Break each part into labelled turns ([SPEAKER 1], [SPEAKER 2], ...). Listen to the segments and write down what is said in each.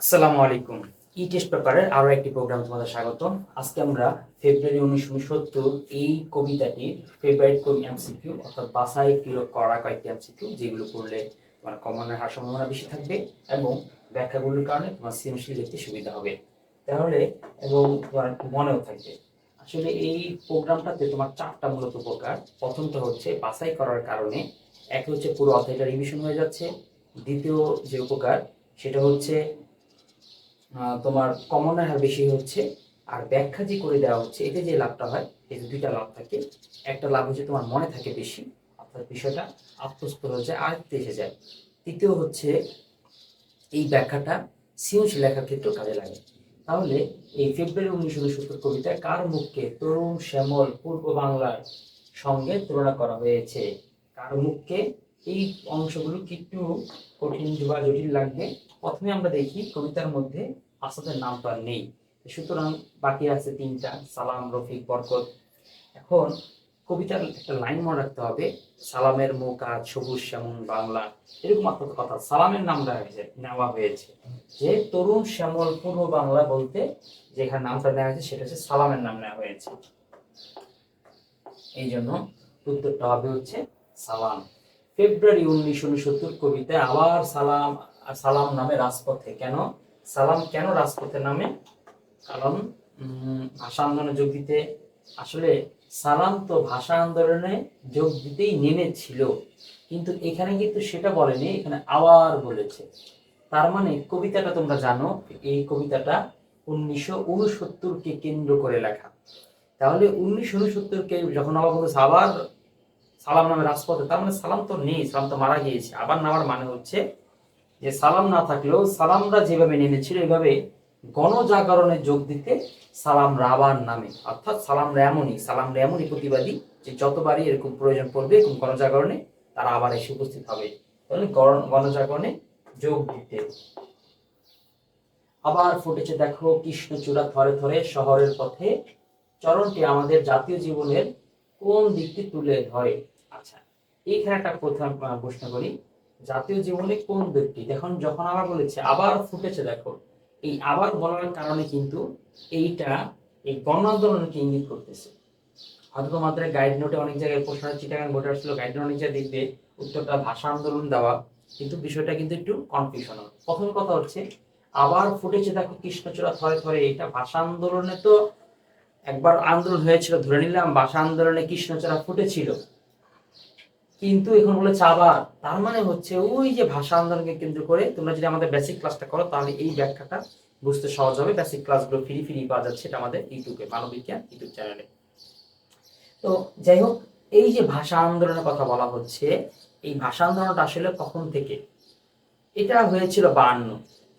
[SPEAKER 1] আসসালামু আলাইকুম। ই টেস্ট পেপারের আরও একটি প্রোগ্রাম তোমাদের স্বাগতম। আজকে আমরা ফেব্রুয়ারি উনিশশো উনসত্তর এই কবিতাটির ফেভারিট কবি এমসিকিউ অর্থাৎ বাসাই কিলো করা কয়েকটি এমসিকিউ যেগুলো করলে তোমার কমনের হার সম্ভাবনা বেশি থাকবে এবং ব্যাখ্যাগুলোর কারণে তোমার সৃজনশীল দেখতে সুবিধা হবে। তাহলে এবং তোমার মনেও থাকবে। আসলে এই প্রোগ্রামটাতে তোমার চারটা মূলত উপকার প্রথমটা হচ্ছে বাছাই করার কারণে। এক হচ্ছে পুরো অধ্যায়টা রিভিশন হয়ে যাচ্ছে। দ্বিতীয় যে উপকার, সেটা হচ্ছে তোমার কমনের হার বেশি হচ্ছে, আর ব্যাখ্যা যে করে দেওয়া হচ্ছে, এতে যে লাভটা হয়, এই দুইটা লাভ থাকে। একটা লাভ হচ্ছে তোমার মনে থাকে বেশি, অর্থাৎ বিষয়টা আত্মস্থ হয়ে যায়, আয়ত্তে এসে যায়। তৃতীয় হচ্ছে, এই ব্যাখ্যাটা সৃজনশীল লেখার ক্ষেত্রেও কাজে লাগে। তাহলে এই ফেব্রুয়ারি উনিশশো উনসত্তর কবিতায় কার মুখকে তরুণ শ্যামল পূর্ব বাংলার সঙ্গে তুলনা করা হয়েছে? কার মুখকে এই অংশগুলো কি একটু কঠিন বা জটিল লাগবে? প্রথমে আমরা দেখি কবিতার মধ্যে আসাদের নাম তো আর নেই। সুতরাং বাকি আছে তিনটা, সালাম, রফিক, বরকত। এখন কবিতার একটা লাইন মনে রাখতে হবে, সালামের আজ সবুজ শ্যামল বাংলা। এরকম একটা কথা, সালামের নাম হয়েছে, নেওয়া হয়েছে। যে তরুণ শ্যামল পূর্ব বাংলা বলতে যেখানে নামটা নেওয়া হয়েছে, সেটা হচ্ছে সালামের নাম নেওয়া হয়েছে। এই জন্য উত্তরটা হবে হচ্ছে সালাম। ফেব্রুয়ারি উনিশশো উনসত্তর কবিতায় আবার সালাম সালাম নামে রাজপথে। কেন? সালাম কেন রাজপথে নামে? কারণ ভাষা আন্দোলনে যোগ দিতে আসলে সালাম তো ভাষা আন্দোলনে যোগ দিতেই নেমেছিল। কিন্তু এখানে কিন্তু সেটা বলেনি, এখানে আবার বলেছে। তার মানে কবিতাটা তোমরা জানো, এই কবিতাটা উনিশশো উনসত্তরকে কেন্দ্র করে লেখা। তাহলে উনিশশো উনসত্তরকে যখন আবার বলেছে আবার সালাম নামে রাজপথে, তার মানে সালাম তো নেই, সালাম তো মারা গিয়েছে। আবার নামার মানে হচ্ছে যে সালাম না থাকলেও সালামরা যেভাবে নেমেছিল এভাবে গণজাগরণে যোগ দিতে সালামরা আবার নামে। অর্থাৎ সালামরা এমনই সালামরা এমনই প্রতিবাদী যে যতবারই এরকম প্রয়োজন পড়বে এরকম গণজাগরণে তারা আবার এসে উপস্থিত হবে। তাহলে গণ- গণজাগরণে যোগ দিতে। আবার ফুটেছে, দেখো, কৃষ্ণচূড়া থরে থরে শহরের পথে। চরণটি আমাদের জাতীয় জীবনের কোন দিকটি তুলে ধরে? আচ্ছা এইখানে একটা প্রথম প্রশ্ন করি। জাতীয় জীবনে কোন ব্যক্তি? দেখুন, যখন আবার বলেছে, আবার ফুটেছে, দেখো। এই আবার বলার কারণে কিন্তু এইটা, এই গণ আন্দোলনকে ইঙ্গিত করতেছে। হয়তো তোমাদের গাইড নোটে অনেক জায়গায় প্রশ্ন চিটাগাং বোর্ডে আসছিল গাইড নোট অনেক জায়গায় দেখবে উত্তরটা ভাষা আন্দোলন দেওয়া। কিন্তু বিষয়টা কিন্তু একটু কনফিউশন প্রথম কথা হচ্ছে, আবার ফুটেছে, দেখো, কৃষ্ণচূড়া, থরে থরে। এটা ভাষা আন্দোলনে তো একবার আন্দোলন হয়েছিল, ধরে নিলাম, ভাষা আন্দোলনে কৃষ্ণচূড়া ফুটেছিল। কিন্তু এখন বলেছে আবার তার মানে হচ্ছে ওই যে ভাষা আন্দোলনকে কেন্দ্র করে তোমরা যদি আমাদের বেসিক ক্লাসটা করো, তাহলে এই ব্যাখ্যাটা বুঝতে সহজ হবে। বেসিক ক্লাসগুলো ফ্রি ফ্রি পাওয়া যাচ্ছে এটা আমাদের ইউটিউবে মানবিজ্ঞান ইউটিউব চ্যানেলে তো যাই হোক, এই যে ভাষা আন্দোলনের কথা বলা হচ্ছে, এই ভাষা আন্দোলনটা আসলে কখন থেকে? এটা হয়েছিল বায়ান্ন।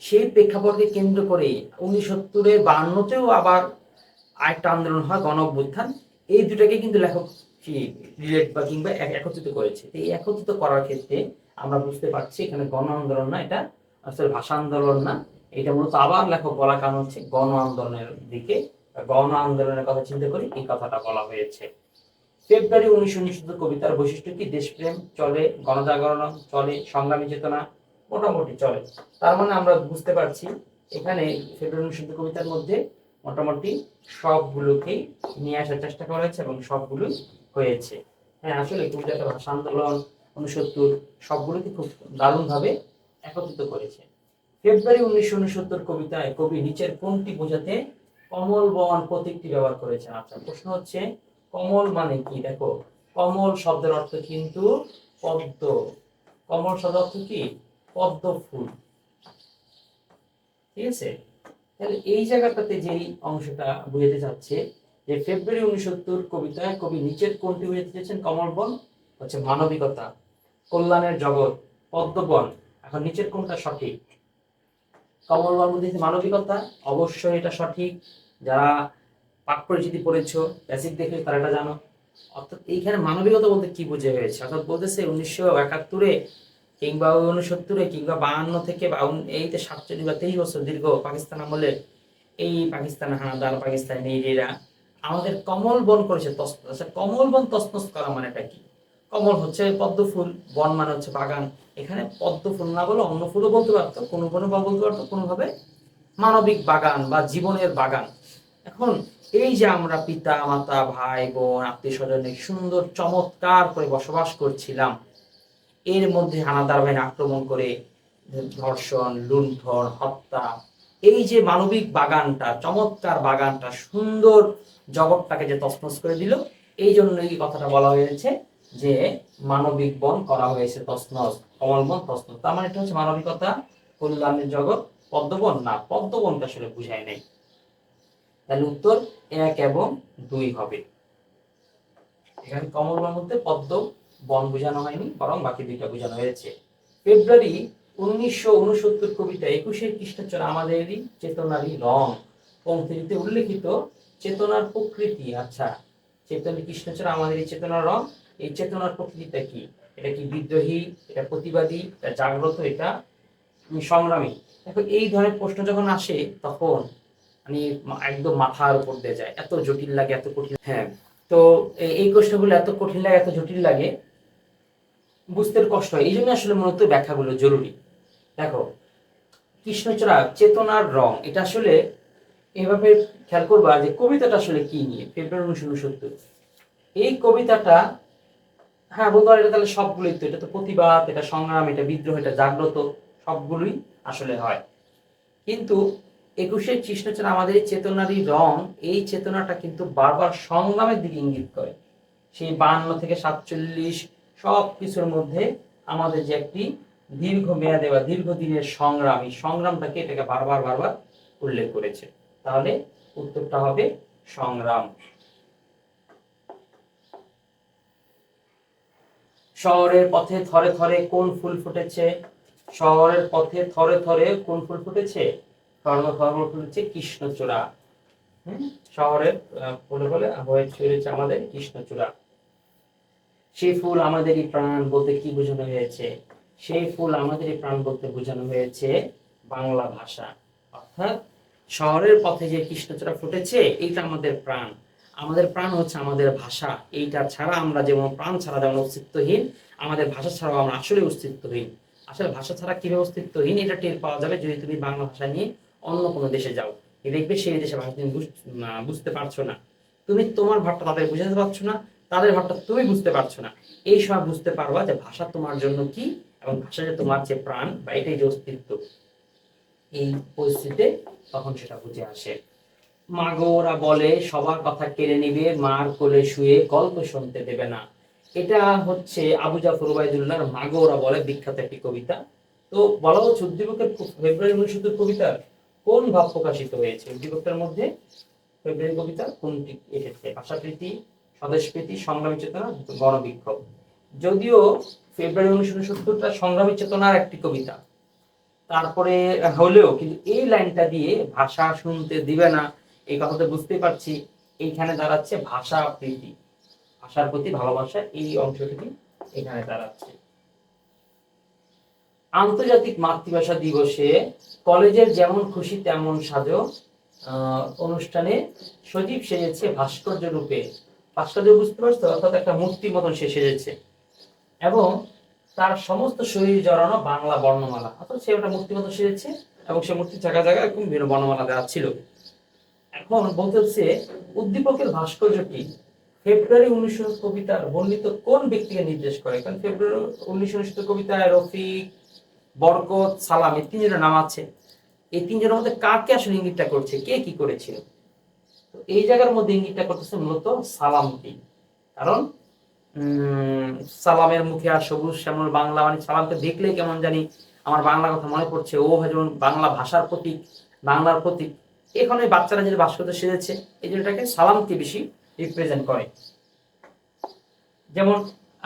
[SPEAKER 1] সেই প্রেক্ষাপটকে কেন্দ্র করে উনিশত্তরের বায়ান্নতেও আবার আরেকটা আন্দোলন হয় গণ এই দুটাকে কিন্তু লেখক রিলেট বা কিংবা এক- একত্রিত করেছে। এই একত্রিত করার ক্ষেত্রে আমরা বুঝতে পারছি এখানে গণ আন্দোলন না, এটা আসলে ভাষা আন্দোলন না। এটা মূলত আবার লেখক বলার কারণ হচ্ছে গণ আন্দোলনের দিকে গণ আন্দোলনের কথা চিন্তা করে এই কথাটা বলা হয়েছে। ফেব্রুয়ারি উনিশশো উনসত্তর কবিতার বৈশিষ্ট্য কি? দেশপ্রেম চলে, গণজাগরণ চলে, সংগ্রামী চেতনা মোটামুটি চলে। তার মানে আমরা বুঝতে পারছি এখানে ফেব্রুয়ারি উনিশশো কবিতার মধ্যে মোটামুটি সবগুলোকেই নিয়ে আসার চেষ্টা করা হয়েছে এবং সবগুলোই হয়েছে। হ্যাঁ আসলে কবিতাটা ভাষা আন্দোলন উনসত্তর সবগুলোকে খুব দারুণভাবে একত্রিত করেছে। ফেব্রুয়ারি উনিশশো উনসত্তর কবিতায় কবি নিচের কোনটি বোঝাতে কমল বন প্রতীকটি ব্যবহার করেছেন? আচ্ছা প্রশ্ন হচ্ছে, কমল মানে কি? দেখো, কমল শব্দের অর্থ কিন্তু পদ্ম। কমল শব্দের অর্থ কি? পদ্ম ফুল। ঠিক আছে? তাহলে এই জায়গাটাতে যেই অংশটা বুঝাতে চাচ্ছে যে ফেব্রুয়ারি উনসত্তর কবিতায় কবি নিচের কোনটি বুঝাতে চেয়েছেন কমল বন হচ্ছে মানবিকতা, কল্যাণের জগৎ, পদ্মবন। এখন নিচের কোনটা সঠিক? কমল বন বুঝেছে মানবিকতা। অবশ্যই এটা সঠিক। যারা পাঠ পরিচিতি পড়েছো বেসিক দেখে তারা এটা জানো। অর্থাৎ এইখানে মানবিকতা বলতে কি বুঝে হয়েছে? অর্থাৎ বলতেছে উনিশশো একাত্তরে কিংবা উনসত্তরে কিংবা বাহান্ন থেকে বা উন- এই যে সাতচল্লিশ বা তেইশ বছর দীর্ঘ পাকিস্তান আমলে এই পাকিস্তান হানাদার পাকিস্তান এরা আমাদের কমল বন করেছে আচ্ছা কমল বন তসনস করা মানে এটা কি? কমল হচ্ছে পদ্ম ফুল, বন মানে হচ্ছে বাগান। এখানে পদ্ম ফুল না বলে অন্য ফুলও বলতে পারতো, কোনো কোনো বা বলতে পারতো, কোনোভাবে মানবিক বাগান বা জীবনের বাগান। এখন এই যে আমরা পিতা, মাতা, ভাই, বোন, আত্মীয় স্বজনের সুন্দর, চমৎকার করে বসবাস করছিলাম, এর মধ্যে হানাদার বাহিনী আক্রমণ করে ধর্ষণ, লুণ্ঠন, হত্যা, এই যে মানবিক বাগানটা, চমৎকার বাগানটা, সুন্দর জগৎটাকে যে তছনছ করে দিল, এই জন্য এই কথাটা বলা হয়েছে যে মানবিক বন করা হয়েছে তছনছ, কমল বন তছনছ। তার মানে এটা হচ্ছে মানবিকতা, কল্যাণের জগৎ, পদ্মবন না পদ্মবনটা আসলে বুঝায় নাই। তাহলে উত্তর এক এবং দুই হবে। এখানে কমল বন মধ্যে পদ্ম, বন বোঝানো হয়নি, বরং বাকি দুইটা বোঝানো হয়েছে। ফেব্রুয়ারি উনিশশো উনসত্তর কবিতা একুশে খ্রিস্টাচার আমাদেরই চেতনারই রং। পংক্তিতে উল্লেখিত চেতনার প্রকৃতি আচ্ছা চেতনা কৃষ্ণচর আমাদের এই চেতনার রং, এই চেতনার প্রকৃতিটা কি? এটা কি বিদ্রোহী? এটা প্রতিবাদী? এটা জাগ্রত? এটা সংগ্রামী? দেখো, এই ধরনের প্রশ্ন যখন আসে, তখন মানে মা- একদম মাথার উপর দিয়ে যায়। এত জটিল লাগে, এত কঠিন হ্যাঁ তো এই- এই প্রশ্নগুলো এত কঠিন লাগে, এত জটিল লাগে, বুঝতে কষ্ট হয়। এই জন্য আসলে মূলত ব্যাখ্যাগুলো জরুরি। দেখো কৃষ্ণচূড়া চেতনার রং, এটা আসলে এভাবে খেয়াল করবা যে কবিতাটা আসলে কি নিয়ে? ফেব্রুয়ারি উনিশশো উনসত্তর। এই কবিতাটা হ্যাঁ বলতে পারো এটা তাহলে সবগুলোই তো, এটা তো প্রতিবাদ, এটা সংগ্রাম, এটা বিদ্রোহ, এটা জাগ্রত, সবগুলোই আসলে হয়। কিন্তু একুশে কৃষ্ণচূড়া আমাদের চেতনারই রং, এই চেতনাটা কিন্তু বারবার সংগ্রামের দিকে ইঙ্গিত করে। সেই বান্ন থেকে সাতচল্লিশ সব কিছুর মধ্যে আমাদের যে একটি দীর্ঘ মেয়াদে বা দীর্ঘদিনের সংগ্রাম, এই সংগ্রামটাকে এটাকে বারবার বারবার উল্লেখ করেছে। তাহলে উত্তরটা হবে সংগ্রাম। শহরের পথে থরে থরে কোন ফুল ফুটেছে? শহরের পথে থরে থরে কোন ফুল ফুটেছে? স্বর্ণ ধর্ম ফুটেছে কৃষ্ণচূড়া। শহরের আহ, বলে বলে হয়ে আমাদের কৃষ্ণচূড়া। সেই ফুল আমাদেরই প্রাণ বলতে কি বোঝানো হয়েছে? সেই ফুল আমাদেরই প্রাণ বলতে বোঝানো হয়েছে বাংলা ভাষা। অর্থাৎ শহরের পথে যে কৃষ্ণচূড়া ফুটেছে, এইটা আমাদের প্রাণ। আমাদের প্রাণ হচ্ছে আমাদের ভাষা। এইটা ছাড়া আমরা যেমন প্রাণ ছাড়া যেমন অস্তিত্বহীন, আমাদের ভাষা ছাড়াও আমরা আসলে অস্তিত্বহীন। আসলে ভাষা ছাড়া কীভাবে অস্তিত্বহীন, এটা টের পাওয়া যাবে যদি তুমি বাংলা ভাষা নিয়ে অন্য কোনো দেশে যাও। দেখবে সেই দেশে ভাষা তুমি বুঝ- বুঝতে পারছ না। তুমি তোমার ভাবটা তাদের বুঝাতে পারছ না, তাদের ভাবটা তুমি বুঝতে পারছ না। এই সময় বুঝতে পারবা যে ভাষা তোমার জন্য কি এবং ভাষা যে তোমার যে প্রাণ বা এটাই যে অস্তিত্ব। এই পরিস্থিতিতে তখন সেটা বুঝে আসে। মাগো, ওরা বলে, সবার কথা কেড়ে নিবে, মার কোলে শুয়ে গল্প শুনতে দেবে না। এটা হচ্ছে আবু জাফর ওবায়দুল্লাহর ওরা বলে, বিখ্যাত একটি কবিতা। তো বলা হচ্ছে, উদ্দীপকের ফেব্রুয়ারি উনিশশো কবিতার কোন ভাব প্রকাশিত হয়েছে? উদ্দীপকের মধ্যে ফেব্রুয়ারি কবিতা কোনটি এসেছে? ভাষাপ্রীতি, স্বদেশপ্রীতি, সংগ্রামী চেতনা গণবিক্ষোভ? যদিও ফেব্রুয়ারি উনিশশো উনসত্তরটা সংগ্রামী চেতনার একটি কবিতা। তারপরে হলেও কিন্তু এই লাইনটা দিয়ে ভাষা শুনতে দিবে না, এই কথাটা বুঝতে পারছি। এইখানে দাঁড়াচ্ছে ভাষা প্রীতি। ভাষার প্রতি ভালোবাসা এই অংশটুকু এখানে দাঁড়াচ্ছে। আন্তর্জাতিক মাতৃভাষা দিবসে কলেজের যেমন খুশি তেমন সাজো অনুষ্ঠানে সজীব সেজেছে ভাস্কর্য রূপে। ভাস্কর্য বুঝতে পারছ? অর্থাৎ একটা মূর্তির মতন সে সেজেছে। এবং তার সমস্ত শরীর জড়ানো বাংলা বর্ণমালা। অর্থাৎ সে ওটা মূর্তির মতো সেজেছে এবং সে মূর্তির জায়গায় জায়গায় এরকম বিভিন্ন বর্ণমালা দেওয়া ছিল। এখন বলতে হচ্ছে, উদ্দীপকের ভাস্কর্যটি ফেব্রুয়ারি উনিশশো কবিতার বর্ণিত কোন ব্যক্তিকে নির্দেশ করে? কারণ ফেব্রুয়ারি উনিশশো উনিশশো কবিতায় রফিক, বরকত, সালাম, এই তিনজনের নাম আছে। এই তিনজনের মধ্যে কাকে আসলে ইঙ্গিতটা করছে? কে কি করেছিল? তো এই জায়গার মধ্যে ইঙ্গিতটা করতেছে মূলত সালামকে। কারণ সালামের মুখে আর সবুজ শ্যামল বাংলা মানে সালামকে দেখলেই কেমন জানি আমার বাংলা কথা মনে পড়ছে। ও যেমন বাংলা ভাষার প্রতীক, বাংলার প্রতীক। এখানে বাচ্চারা যে ভাস্কর্য সেজেছে, এই জন্য এটাকে সালামকে বেশি রিপ্রেজেন্ট করে। যেমন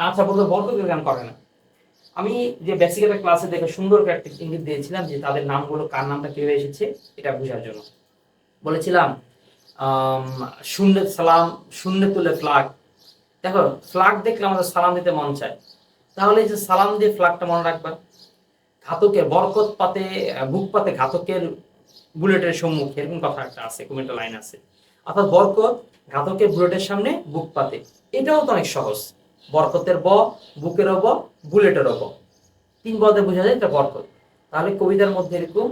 [SPEAKER 1] আচ্ছা বলতে, বরকতের গান করে না। আমি যে বেসিক একটা ক্লাসে দেখে সুন্দর একটা ইঙ্গিত দিয়েছিলাম যে তাদের নামগুলো, কার নামটা কীভাবে এসেছে, এটা বোঝার জন্য। বলেছিলাম শূন্য সালাম শূন্য তুলে ফ্লাগ দেখো ফ্লাগ দেখলে আমাদের সালাম দিতে মন চায়। তাহলে যে সালাম দিয়ে ফ্লাগটা মনে রাখবা। ঘাতকের বরকত পাতে বুক পাতে ঘাতকের বুলেটের সম্মুখে, এরকম কথা একটা আছে একটা লাইন আছে। অর্থাৎ বরকত ঘাতকের বুলেটের সামনে বুক পাতে এটাও তো অনেক সহজ। বরকতের ব বুকের ব বুলেটের ব। তিন পদে বোঝা যায় এটা বরকত। তাহলে কবিতার মধ্যে এরকম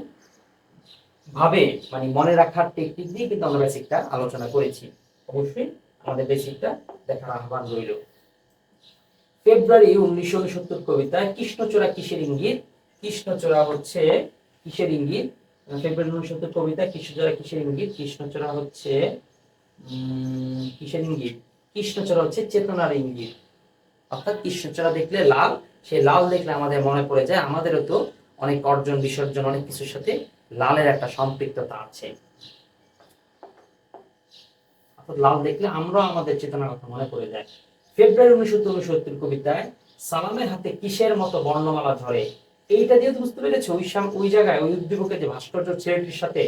[SPEAKER 1] ভাবে মানে মনে রাখার টেকনিক দিয়ে কিন্তু আমরা বেসিকটা আলোচনা করেছি। অবশ্যই আমাদের বেসিকটা দেখার আহ্বান রইল। ফেব্রুয়ারি উনিশশো উনসত্তর কবিতা কৃষ্ণচূড়া কিসের ইঙ্গিত? কৃষ্ণচূড়া হচ্ছে কিসের ইঙ্গিত? ফেব্রুয়ারি উনসত্তর কবিতা কৃষ্ণচূড়া কিসের ইঙ্গিত? কৃষ্ণচূড়া হচ্ছে কিসের ইঙ্গিত? কৃষ্ণচূড়া হচ্ছে চেতনার ইঙ্গিত। অর্থাৎ কৃষ্ণচূড়া দেখলে লাল সেই লাল দেখলে আমাদের মনে পড়ে যায়, আমাদেরও তো অনেক অর্জন, বিসর্জন, অনেক কিছুর সাথে লালের একটা সম্পৃক্ততা আছে। লাল দেখলে আমরাও আমাদের চেতনার কথা মনে পড়ে যায় ফেব্রুয়ারি উনিশশো উনসত্তর কবিতায় সালামের হাতে কিসের মতো বর্ণমালা ধরে? এইটা দিয়ে বুঝতে পেরেছ, ওই সাম ওই জায়গায়, ওই উদ্দীপকের যে ভাস্কর্য ছেলেটির সাথে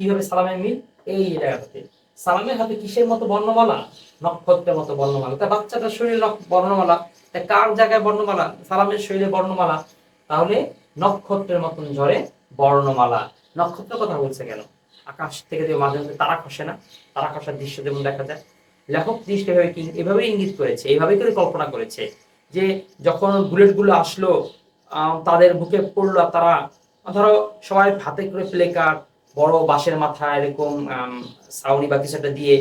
[SPEAKER 1] কীভাবে সালামের মিল? এই জায়গাটাতে সালামের হাতে কিসের মতো বর্ণমালা? নক্ষত্রের মতো বর্ণমালা। তা বাচ্চাটার শরীরে বর্ণমালা, তা কার জায়গায় বর্ণমালা? সালামের শরীরে বর্ণমালা। তাহলে নক্ষত্রের মতন ঝরে বর্ণমালা। নক্ষত্রের কথা বলছে কেন? আকাশ থেকে যে মাঝে মধ্যে তারা খসে না, তারা খসার দৃশ্য যেমন দেখা যায়। লেখক দৃষ্টি এভাবে এভাবে ইঙ্গিত করেছে এইভাবে করে কল্পনা করেছে যে যখন বুলেটগুলো আসলো তাদের বুকে পড়ল আর তারা, ধরো সবাই হাতে করে প্লে কার্ড বড় বাঁশের মাথা এরকম ছাউনি বা কিছু একটা দিয়ে,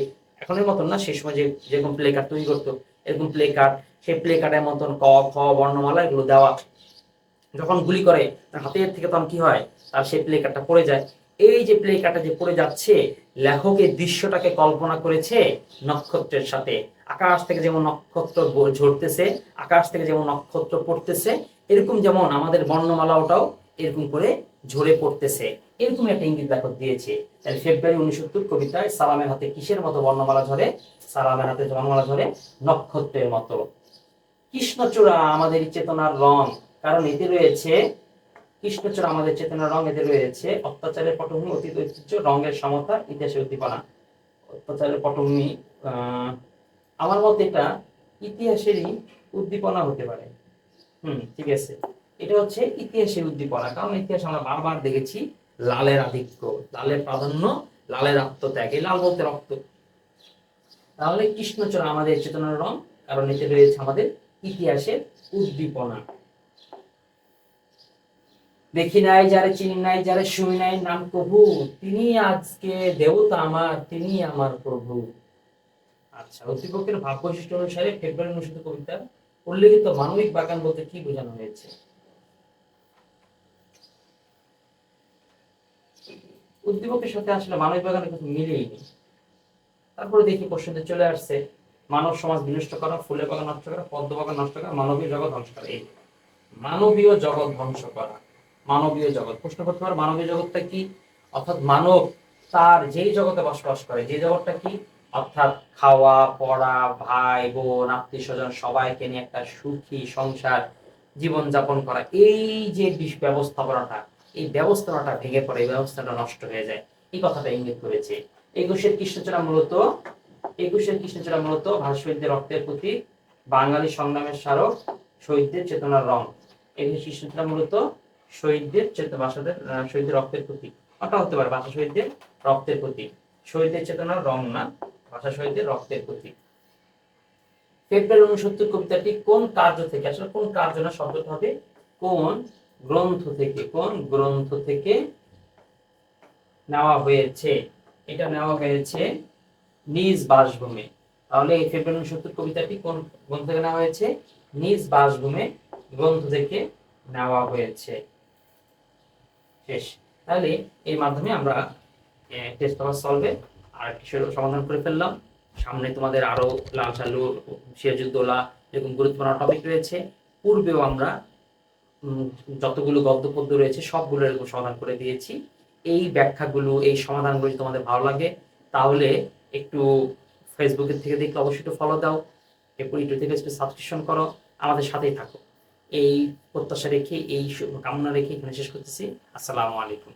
[SPEAKER 1] এখনের মতন না, সেই সময় যে, যেরকম প্লে কার্ড তৈরি করতো, এরকম প্লে কার্ড সেই প্লে কার্ডের মতন ক, খ, বর্ণমালা এগুলো দেওয়া। যখন গুলি করে, তার হাতের থেকে তখন কি হয়, তার সেই প্লে কার্ডটা পড়ে যায়। এই যে প্লে কার্ডটা যে পড়ে যাচ্ছে, লেখক এই দৃশ্যটাকে কল্পনা করেছে নক্ষত্রের সাথে। আকাশ থেকে যেমন নক্ষত্র ঝরতেছে, আকাশ থেকে যেমন নক্ষত্র পড়তেছে, এরকম যেমন আমাদের বর্ণমালাওটাও এরকম করে ঝরে পড়তেছে। এরকম একটা ইঙ্গিত লেখক দিয়েছে। তাহলে ফেব্রুয়ারি উনিশত্তর কবিতায় সালামের হাতে কিসের মতো বর্ণমালা ঝরে? সালামের হাতে বর্ণমালা ঝরে? নক্ষত্রের মতো। কৃষ্ণচূড়া আমাদের চেতনার রং, কারণ এতে রয়েছে কৃষ্ণচূড়া আমাদের চেতনার রং এতে রয়েছে। অত্যাচারের পটভূমি, অতীত ঐতিহ্য, রঙের সমতা ইতিহাসের উদ্দীপনা। অত্যাচারের পটভূমি আমার মতে এটা ইতিহাসেরই উদ্দীপনা হতে পারে। হুম, ঠিক আছে। এটা হচ্ছে ইতিহাসের উদ্দীপনা। কারণ ইতিহাস আমরা বারবার দেখেছি, লালের আধিক্য, লালের প্রাধান্য, লালের আত্মত্যাগ, এই লাল বলতে রক্ত। তাহলে কৃষ্ণচূড়া আমাদের চেতনার রং, কারণ এতে রয়েছে আমাদের ইতিহাসের উদ্দীপনা। দেখি নাই, যারে চিনি নাই, যারে শুনি নাই, নাম প্রভু তিনি আজকে দেবতা আমার, তিনি আমার প্রভু। আচ্ছা উদ্দীপকের ভাব বৈশিষ্ট্য অনুসারে ফেব্রুয়ারি অনুষ্ঠিত কবিতা উল্লেখিত মানবিক বাগান বলতে কি বোঝানো হয়েছে? উদ্দীপকের সাথে আসলে মানবিক বাগানের কিছু মিলেই তারপরে দেখি প্রশ্নতে চলে আসছে, মানব সমাজ বিনষ্ট করা, ফুলের বাগান নষ্ট করা, পদ্ম বাগান নষ্ট করা, মানবীয় জগৎ ধ্বংস করা। এই মানবীয় জগৎ ধ্বংস করা। মানবীয় জগৎ। প্রশ্ন করতে পারো, মানবীয় জগৎটা কি? অর্থাৎ মানব তার যেই জগতে বসবাস করে, যে জগৎটা কি? অর্থাৎ খাওয়া, পড়া, ভাই, বোন আত্মীয় স্বজন সবাইকে নিয়ে একটা সুখী সংসার জীবন যাপন করা, এই যে ব্যবস্থাপনাটা, এই ব্যবস্থাপনাটা ভেঙে পড়ে, এই ব্যবস্থাটা নষ্ট হয়ে যায়। এই কথাটা ইঙ্গিত করেছে। একুশের কৃষ্ণচূড়া মূলত, একুশের কৃষ্ণচূড়া মূলত ভাস্করদের রক্তের প্রতি বাঙালি সংগ্রামের স্মারক, শহীদদের চেতনার রং। একুশ কৃষ্ণচূড়া মূলত শহীদদের চেতনা আহ, শহীদদের রক্তের প্রতীক। ওটা হতে পারে ভাষা শহীদদের রক্তের প্রতীক। শহীদদের চেতনার রং না ভাষা শহীদদের রক্তের প্রতীক। ফেব্রুয়ারি উনসত্তর কবিতাটি কোন কার্য থেকে আসলে কোন কার্য না শব্দটা হবে কোন গ্রন্থ থেকে কোন গ্রন্থ থেকে নেওয়া হয়েছে। এটা নেওয়া হয়েছে নিজ বাসভূমে। তাহলে এই ফেব্রুয়ারি উনসত্তর কবিতাটি কোন গ্রন্থ থেকে নেওয়া হয়েছে? নিজ বাসভূমে গ্রন্থ থেকে নেওয়া হয়েছে। শেষ। তাহলে এর মাধ্যমে আমরা টেস্ট পেপার সলভে আর কিশোর সমাধান করে ফেললাম। সামনে তোমাদের আরও লাল সালু সিরাজুদ্দৌলা এরকম গুরুত্বপূর্ণ টপিক রয়েছে। পূর্বেও আমরা যতগুলো গদ্য পদ্য রয়েছে সবগুলো এরকম সমাধান করে দিয়েছি। এই ব্যাখ্যাগুলো, এই সমাধানগুলো তোমাদের ভালো লাগে, তাহলে একটু ফেসবুকের থেকে দেখলে অবশ্যই একটু ফলো দাও। এরপর ইউটিউব থেকে একটু সাবস্ক্রিপশন করো। আমাদের সাথেই থাকো। এই প্রত্যাশা রেখে এই শুভকামনা রেখে এখানে শেষ করতেছি। আসসালামু আলাইকুম।